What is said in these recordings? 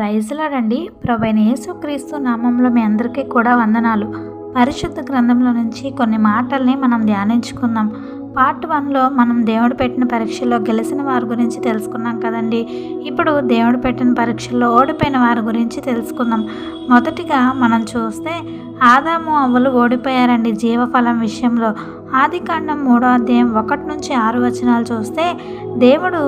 ప్రైజ్లాడండి ప్రభైన యేసుక్రీస్తు నామంలో మీ అందరికీ కూడా వందనాలు. పరిశుద్ధ గ్రంథంలో నుంచి కొన్ని మాటల్ని మనం ధ్యానించుకుందాం. పార్ట్ వన్లో మనం దేవుడు పెట్టిన పరీక్షల్లో గెలిచిన వారి గురించి తెలుసుకున్నాం కదండి. ఇప్పుడు దేవుడు పెట్టిన పరీక్షల్లో ఓడిపోయిన వారి గురించి తెలుసుకుందాం. మొదటిగా మనం చూస్తే ఆదాము అవ్వలు ఓడిపోయారండి జీవఫలం విషయంలో. ఆది కాండం మూడో అధ్యాయం ఒకటి నుంచి ఆరు వచనాలు చూస్తే దేవుడు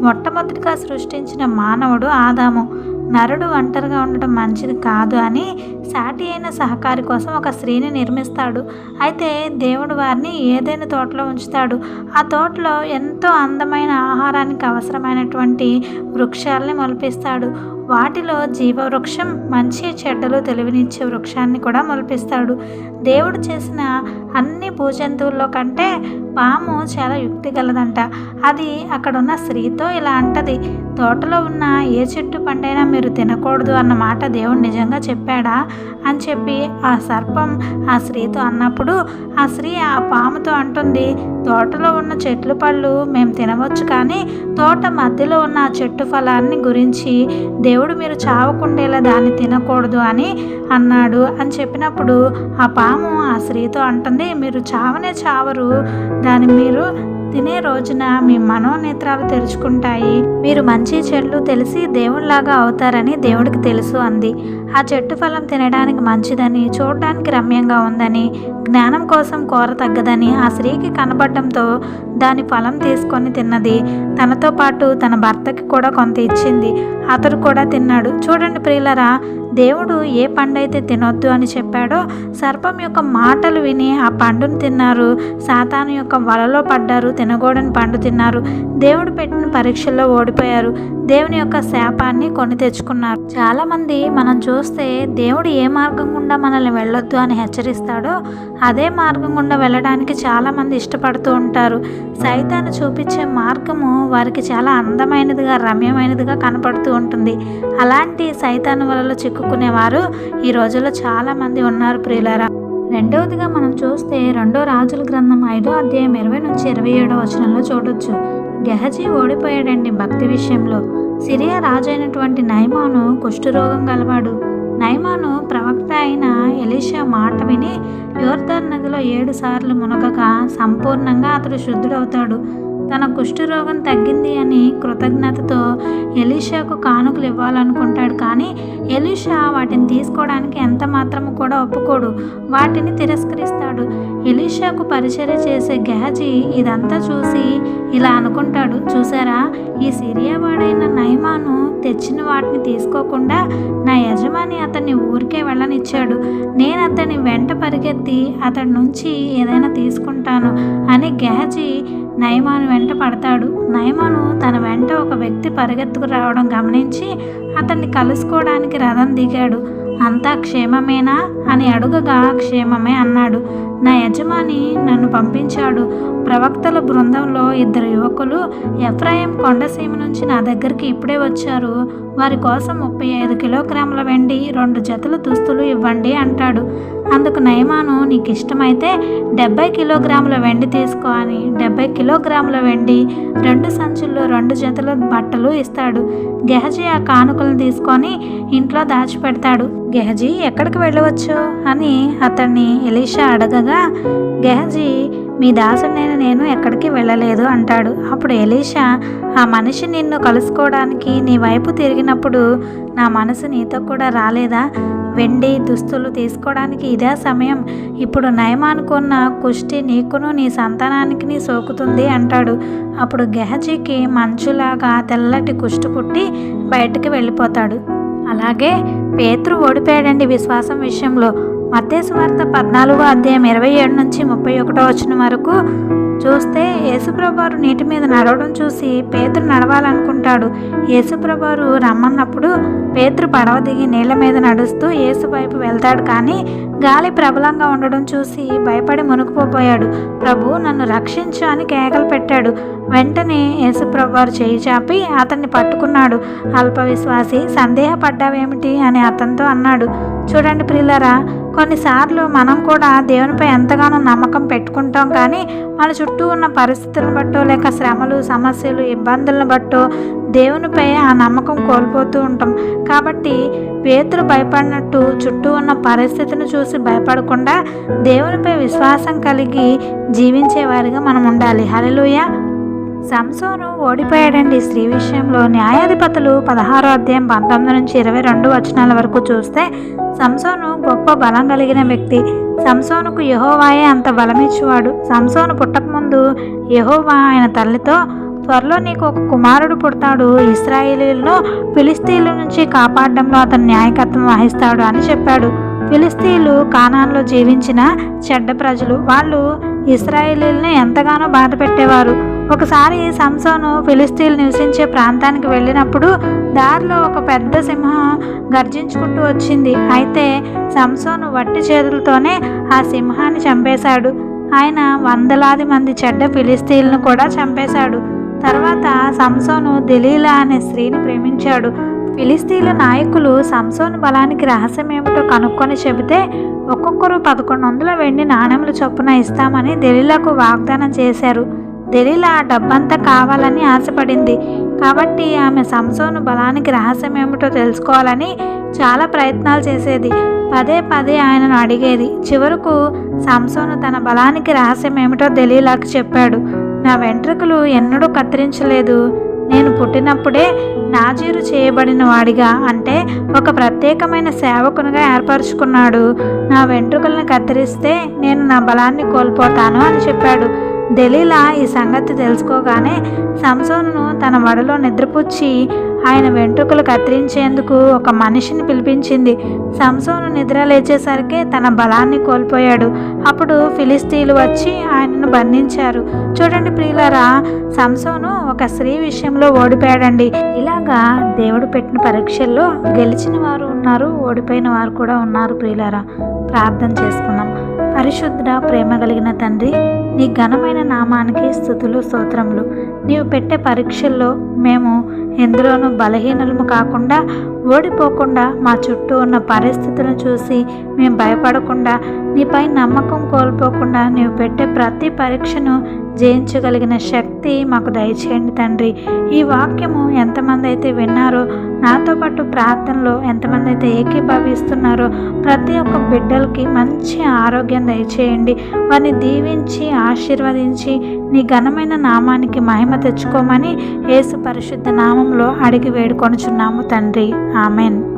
మొట్టమొదటిగా సృష్టించిన మానవుడు ఆదాము. నరుడు ఒంటరిగా ఉండటం మంచిది కాదు అని సాటి అయిన సహకారి కోసం ఒక స్త్రీని నిర్మిస్తాడు. అయితే దేవుడు వారిని ఏదైనా తోటలో ఉంచుతాడు. ఆ తోటలో ఎంతో అందమైన ఆహారానికి అవసరమైనటువంటి వృక్షాలని మొలిపిస్తాడు. వాటిలో జీవవృక్షం మంచి చెడ్డలు తెలివినిచ్చే వృక్షాన్ని కూడా మొలిపిస్తాడు. దేవుడు చేసిన అన్ని భూజంతువుల్లో కంటే పాము చాలా యుక్తి గలదంట అది అక్కడున్న స్త్రీతో ఇలా అంటది. తోటలో ఉన్న ఏ చెట్టు పండైనా మీరు తినకూడదు అన్నమాట దేవుడు నిజంగా చెప్పాడా? అని చెప్పి ఆ సర్పం ఆ స్త్రీతో అన్నప్పుడు ఆ స్త్రీ ఆ పాముతో అంటుంది తోటలో ఉన్న చెట్లు పళ్ళు మేము తినవచ్చు కానీ తోట మధ్యలో ఉన్న ఆ చెట్టు ఫలాన్ని గురించి దేవుడు మీరు చావకుండేలా దాన్ని తినకూడదు అని అన్నాడు. అని చెప్పినప్పుడు ఆ పాము ఆ స్త్రీతో అంటుంది మీరు చావనే చావరు. దాన్ని మీరు తినే రోజున మీ మనోనేత్రాలు తెరుచుకుంటాయి. మీరు మంచి చెడ్లు తెలిసి దేవుళ్ళాగా అవుతారని దేవుడికి తెలుసు అంది. ఆ చెట్టు ఫలం తినడానికి మంచిదని చూడడానికి రమ్యంగా ఉందని జ్ఞానం కోసం కోర తగ్గదని ఆ స్త్రీకి కనబడడంతో దాని ఫలం తీసుకొని తిన్నది. తనతో పాటు తన భర్తకి కూడా కొంత ఇచ్చింది. అతడు కూడా తిన్నాడు. చూడండి ప్రియులరా దేవుడు ఏ పండు అయితే తినొద్దు అని చెప్పాడో సర్పం యొక్క మాటలు విని ఆ పండును తిన్నారు. సాతాను యొక్క వలలో పడ్డారు తినగూడని పండు తిన్నారు. దేవుడు పెట్టిన పరీక్షల్లో ఓడిపోయారు. దేవుని యొక్క శాపాన్ని కొని తెచ్చుకున్నారు. చాలామంది మనం చూస్తే దేవుడు ఏ మార్గం గుండా మనల్ని వెళ్ళొద్దు అని హెచ్చరిస్తాడో అదే మార్గం గుండా వెళ్ళడానికి చాలామంది ఇష్టపడుతూ ఉంటారు. సైతాన్ని చూపించే మార్గము వారికి చాలా అందమైనదిగా రమ్యమైనదిగా కనపడుతూ ఉంటుంది. అలాంటి సైతాను వలలో చిక్కుకునేవారు ఈ రోజుల్లో చాలామంది ఉన్నారు ప్రియులరా. రెండవదిగా మనం చూస్తే రెండో రాజుల గ్రంథం ఐదో అధ్యాయం ఇరవై నుంచి ఇరవై ఏడో వచనంలో చూడొచ్చు. గెహజీ ఓడిపోయాడండి భక్తి విషయంలో. సిరియా రాజు అయినటువంటి నైమాను కుష్ఠరోగం గలవాడు. నైమాను ప్రవక్త అయిన ఎలీషా మాట విని యోర్ధర్ నదిలో ఏడు సార్లు మునగగా సంపూర్ణంగా అతడు శుద్ధుడవుతాడు. తన కుష్ఠరోగం తగ్గింది అని కృతజ్ఞతతో ఎలీషాకు కానుకలు ఇవ్వాలనుకుంటాడు. కానీ ఎలీషా వాటిని తీసుకోవడానికి ఎంత మాత్రము కూడా ఒప్పుకోడు. వాటిని తిరస్కరిస్తాడు. ఎలీషాకు పరిచర్య చేసే గెహజీ ఇదంతా చూసి ఇలా అనుకుంటాడు. చూసారా? ఈ సిరియా వాడైన నైమాను తెచ్చిన వాటిని తీసుకోకుండా నా యజమాని అతన్ని ఊరికే వెళ్ళనిచ్చాడు. నేను అతని వెంట పరిగెత్తి అతడి నుంచి ఏదైనా తీసుకుంటాను అని గెహజీ నయమాను వెంట పడతాడు. నయమాను తన వెంట ఒక వ్యక్తి పరిగెత్తుకు రావడం గమనించి అతన్ని కలుసుకోవడానికి రథం దిగాడు. అంతా క్షేమమేనా? అని అడుగగా క్షేమమే అన్నాడు. నా యజమాని నన్ను పంపించాడు. ప్రవక్తల బృందంలో ఇద్దరు యువకులు ఎఫ్రాయిం కొండసీమ నుంచి నా దగ్గరికి ఇప్పుడే వచ్చారు. వారి కోసం ముప్పై ఐదు కిలోగ్రాముల వెండి రెండు జతలు దుస్తులు ఇవ్వండి అంటాడు. అందుకు నయమాను నీకు ఇష్టమైతే డెబ్బై కిలోగ్రాముల వెండి తీసుకో అని డెబ్బై కిలోగ్రాముల వెండి రెండు సంచుల్లో రెండు జతల బట్టలు ఇస్తాడు. గెహజీ ఆ కానుకలను తీసుకొని ఇంట్లో దాచిపెడతాడు. గెహజీ ఎక్కడికి వెళ్ళవచ్చు? అని అతన్ని ఎలీషా అడగగా గెహజీ మీ దాసుడైన నేను ఎక్కడికి వెళ్ళలేదు అంటాడు. అప్పుడు ఎలీషా ఆ మనిషి నిన్ను కలుసుకోవడానికి నీ వైపు తిరిగినప్పుడు నా మనసు నీతో కూడా రాలేదా? వెండి దుస్తులు తీసుకోవడానికి ఇదే సమయం. ఇప్పుడు నయమానుకున్న కుష్టి నీకును నీ సంతానానికి నీ సోకుతుంది అంటాడు. అప్పుడు గెహజీకి మంచులాగా తెల్లటి కుష్టి పుట్టి బయటికి వెళ్ళిపోతాడు. అలాగే పేతురు ఓడిపోయాడండి విశ్వాసం విషయంలో. మత్తేసు వార్త పద్నాలుగో అధ్యాయం ఇరవై ఏడు నుంచి ముప్పై ఒకటో వచ్చిన వరకు చూస్తే యేసుప్రభారు నీటి మీద నడవడం చూసి పేతురు నడవాలనుకుంటాడు. యేసుప్రభారు రమ్మన్నప్పుడు పేతురు పడవ దిగి నీళ్ళ మీద నడుస్తూ యేసు వైపు వెళ్తాడు కానీ గాలి ప్రబలంగా ఉండడం చూసి భయపడి మునిగిపోయాడు ప్రభు నన్ను రక్షించు అని కేకలు పెట్టాడు. వెంటనే యేసుప్రభువారు చేయి చాపి అతన్ని పట్టుకున్నాడు. అల్ప విశ్వాసి సందేహపడ్డావేమిటి? అని అతనితో అన్నాడు. చూడండి ప్రిల్లరా కొన్నిసార్లు మనం కూడా దేవునిపై ఎంతగానో నమ్మకం పెట్టుకుంటాం కానీ మన చుట్టూ ఉన్న పరిస్థితులను బట్టో లేక శ్రమలు సమస్యలు ఇబ్బందులను బట్టో దేవునిపై ఆ నమ్మకం కోల్పోతూ ఉంటాం. కాబట్టి పేతులు భయపడినట్టు చుట్టూ ఉన్న పరిస్థితిని చూసి భయపడకుండా దేవునిపై విశ్వాసం కలిగి జీవించేవారిగా మనం ఉండాలి. హలోయ సంసోను ఓడిపోయాడండి. స్త్రీ విషయంలో న్యాయాధిపతులు పదహారో అధ్యాయం పంతొమ్మిది నుంచి ఇరవై రెండు వచనాల వరకు చూస్తే సంసోను గొప్ప బలం కలిగిన వ్యక్తి. సంసోనుకు యహోవాయే అంత బలమిచ్చేవాడు. సంసోను పుట్టకముందు యహోవా ఆయన తల్లితో త్వరలో నీకు ఒక కుమారుడు పుడతాడు. ఇస్రాయేలీలను ఫిలిస్తీన్ల నుంచి కాపాడడంలో అతను న్యాయకత్వం వహిస్తాడు అని చెప్పాడు. ఫిలిస్తీన్లు కానాన్లో జీవించిన చెడ్డ ప్రజలు. వాళ్ళు ఇస్రాయేలీలను ఎంతగానో బాధ పెట్టేవారు ఒకసారి సంసోను ఫిలిస్తీన్లు నివసించే ప్రాంతానికి వెళ్ళినప్పుడు దారిలో ఒక పెద్ద సింహం గర్జించుకుంటూ వచ్చింది. అయితే సంసోను వట్టి చేతులతోనే ఆ సింహాన్ని చంపేశాడు. ఆయన వందలాది మంది చెడ్డ ఫిలిస్తీన్లను కూడా చంపేశాడు. తర్వాత సంసోను దిలీలా అనే స్త్రీని ప్రేమించాడు. ఫిలిస్తీన్ల నాయకులు సంసోను బలానికి రహస్యం ఏమిటో కనుక్కొని చెబితే ఒక్కొక్కరు పదకొండు వందల వెండి నాణెములు చొప్పున ఇస్తామని దిలీలకు వాగ్దానం చేశారు. దలీలా ఆ డబ్బంతా కావాలని ఆశపడింది. కాబట్టి ఆమె సంసోను బలానికి రహస్యం ఏమిటో తెలుసుకోవాలని చాలా ప్రయత్నాలు చేసేది. పదే పదే ఆయనను అడిగేది. చివరకు సంసోను తన బలానికి రహస్యం ఏమిటో దలీలాకు చెప్పాడు. నా వెంట్రుకలు ఎన్నడూ కత్తిరించలేదు. నేను పుట్టినప్పుడే నాజీరు చేయబడిన వాడిగా అంటే ఒక ప్రత్యేకమైన సేవకునిగా ఏర్పరచుకున్నాడు. నా వెంట్రుకలను కత్తిరిస్తే నేను నా బలాన్ని కోల్పోతాను అని చెప్పాడు. దలీలా ఈ సంగతి తెలుసుకోగానే సంసోనును తన వడలో నిద్రపుచ్చి ఆయన వెంట్రుకలు కత్తిరించేందుకు ఒక మనిషిని పిలిపించింది. సంసోను నిద్ర లేచేసరికి తన బలాన్ని కోల్పోయాడు. అప్పుడు ఫిలిస్తీన్లు వచ్చి ఆయనను బంధించారు. చూడండి ప్రియులరా సంసోను ఒక స్త్రీ విషయంలో ఓడిపోయాడండి. ఇలాగా దేవుడు పెట్టిన పరీక్షల్లో గెలిచిన వారు ఉన్నారు ఓడిపోయిన వారు కూడా ఉన్నారు ప్రియులరా. ప్రార్థన చేసుకుందాం. పరిశుద్ధ ప్రేమ కలిగిన తండ్రి నీ ఘనమైన నామానికి స్థుతులు స్తోత్రములు. నీవు పెట్టే పరీక్షల్లో మేము ఎందులోనూ బలహీనలము కాకుండా ఓడిపోకుండా మా చుట్టూ ఉన్న పరిస్థితులను చూసి మేము భయపడకుండా నీపై నమ్మకం కోల్పోకుండా నీవు పెట్టే ప్రతి పరీక్షను జయించగలిగిన శక్తి మాకు దయచేయండి తండ్రి. ఈ వాక్యము ఎంతమంది అయితే విన్నారో నాతో పాటు ప్రార్థనలో ఎంతమంది అయితే ఏకీభవిస్తున్నారో ప్రతి ఒక్క బిడ్డలకి మంచి ఆరోగ్యం దయచేయండి. వారిని దీవించి ఆశీర్వదించి నీ ఘనమైన నామానికి మహిమ తెచ్చుకోమని యేసు పరిశుద్ధ నామంలో అడిగి వేడుకొనుచున్నాము తండ్రి. ఆమెన్.